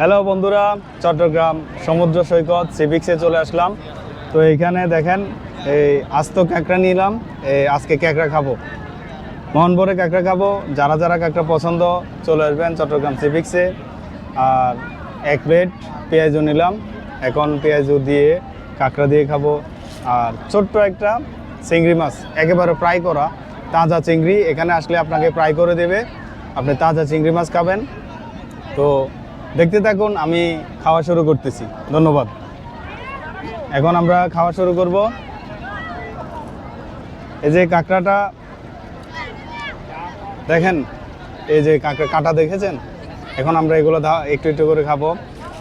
Hello বন্ধুরা, চট্টগ্রাম সমুদ্র সৈকত সিভিক্সে চলে আসলাম। তো এইখানে দেখেন, এই আস্ত ক্যাঁকড়া নিলাম, এই আজকে ক্যাঁকড়া খাব। ভরে ক্যাঁকড়া খাব, যারা যারা ক্যাঁকড়া পছন্দ, চলে আসবেন চট্টগ্রাম সিভিক্সে আর এক প্লেট পেঁয়াজও নিলাম, এখন পেঁয়াজও দিয়ে কাঁকড়া দিয়ে খাব। আর ছোট্ট একটা চিংড়ি মাছ, একেবারে ফ্রাই করা, তাজা চিংড়ি, এখানে আসলে আপনাকে ফ্রাই করে দেবে। আপনি তাজা চিংড়ি মাছ খাবেন। তো দেখতে থাকুন, আমি খাওয়া শুরু করতেছি। ধন্যবাদ। এখন আমরা খাওয়া শুরু করব। এই যে কাঁকড়াটা, দেখেন, এই যে কাঁকড়া কাটা দেখেছেন? এখন আমরা এগুলো একটু একটু করে খাব।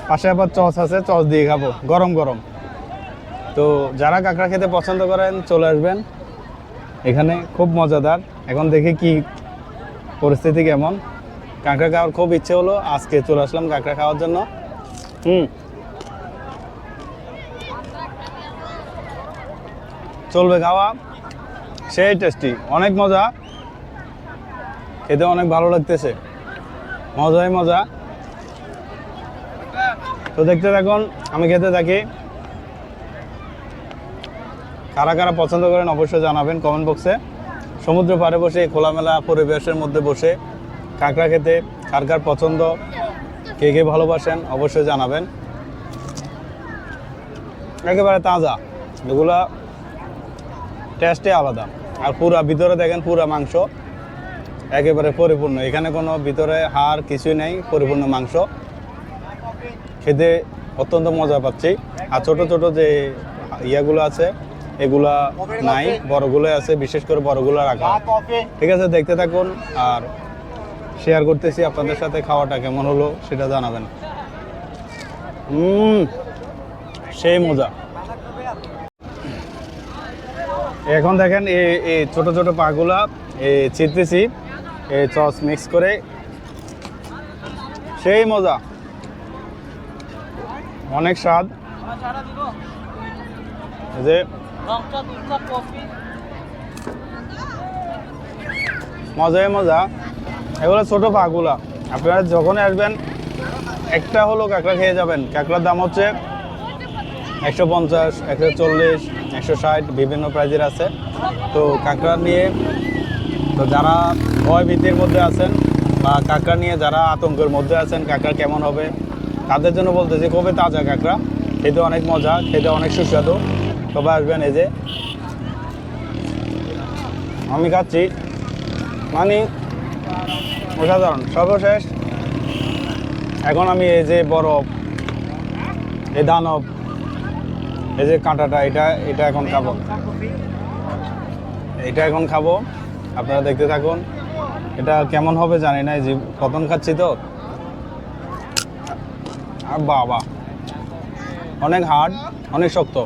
পাশে আবার চস আছে চস দিয়ে খাব, গরম গরম। তো যারা কাঁকড়া খেতে পছন্দ করেন, চলে আসবেন। এখানে খুব মজাদার। এখন দেখি কি পরিস্থিতি কেমন। কাঁকড়া খাওয়ার খুব ইচ্ছে হলো, আজকে চলে আসলাম কাঁকড়া খাওয়ার জন্য। হুম। চলবে খাওয়া। সেই টেস্টি অনেক মজা। খেতে অনেক ভালো লাগতেছে। মজাই মজা। তো দেখতে থাকুন, আমি খেতে থাকি। কারা কারা পছন্দ করেন অবশ্যই জানাবেন কমেন্ট বক্সে। সমুদ্র পাড়ে বসে, খোলামেলা পরিবেশের মধ্যে বসে। কাঁকড়া খেতে কার কার পছন্দ, কে কে ভালোবাসেন অবশ্যই জানাবেন। একেবারে তাজা, এগুলা টেস্টে আলাদা। আর পুরা, ভিতরে দেখেন পুরা মাংস, একেবারে পরিপূর্ণ। এখানে কোনো ভিতরে হাড় কিছুই নেই, পরিপূর্ণ মাংস। খেতে অত্যন্ত মজা পাচ্ছি। আর ছোট ছোট যে ইয়াগুলো আছে, এগুলা নাই বড়গুলো আছে, বিশেষ করে বড়গুলো রাখা। ঠিক আছে, দেখতে থাকুন, আর শেয়ার করতেছি, আপনাদের সাথে খাওয়াটা কেমন হলো সেটা জানাবেন। সেই মজা। এখন দেখেন এই ছোট ছোট পাগুলা চিরতেছি এই সস মিক্স করে। সেই মজা। অনেক স্বাদ। যে। মজাই মজা। এগুলো ছোট পাগুলা। আপনারা যখনই আসবেন, একটা হলো কাঁকড়া খেয়ে যাবেন। কাঁকড়ার দাম হচ্ছে একশো পঞ্চাশ, একশো চল্লিশ, একশো ষাট, বিভিন্ন প্রাইজের আছে। তো কাঁকড়া নিয়ে, তো যারা ভয় ভীতির মধ্যে আছেন বা কাঁকড়া নিয়ে যারা আতঙ্কের মধ্যে আছেন, কাঁকড়া কেমন হবে, তাদের জন্য বলতে যে খুবই তাজা কাঁকড়া। খেতে অনেক মজা, খেতে অনেক সুস্বাদু। সবাই আসবেন এই যে। আমি খাচ্ছি। মানে অসাধারণ, সর্বশেষ। এখন আমি এই যে বরফ, এই দানব, এই যে কাঁটাটা, এটা এটা এখন খাব। এটা এখন খাব। আপনারা দেখতে থাকুন। এটা কেমন হবে জানি না যে প্রথম খাচ্ছি তো। আর বাবা। অনেক হার্ড অনেক শক্ত।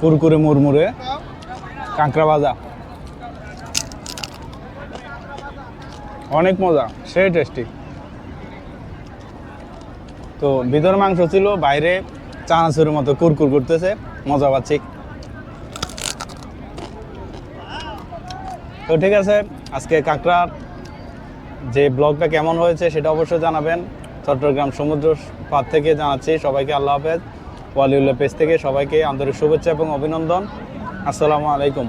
কুরকুরে, মুরমুরে। কাঁকড়া ভাজা। অনেক মজা, সেই টেস্টি তো ভিতর মাংস ছিল, বাইরে চানাচুরের মতো কুরকুর করতেছে, মজা পাচ্ছি। তো ঠিক আছে, আজকে কাঁকড়ার যে ব্লগটা কেমন হয়েছে সেটা অবশ্যই জানাবেন। চট্টগ্রাম সমুদ্র পার থেকে জানাচ্ছি সবাইকে আল্লাহ হাফেজ। ওয়ালিউল্লাহ পেজ থেকে সবাইকে আন্তরিক শুভেচ্ছা এবং অভিনন্দন। আসসালামু আলাইকুম।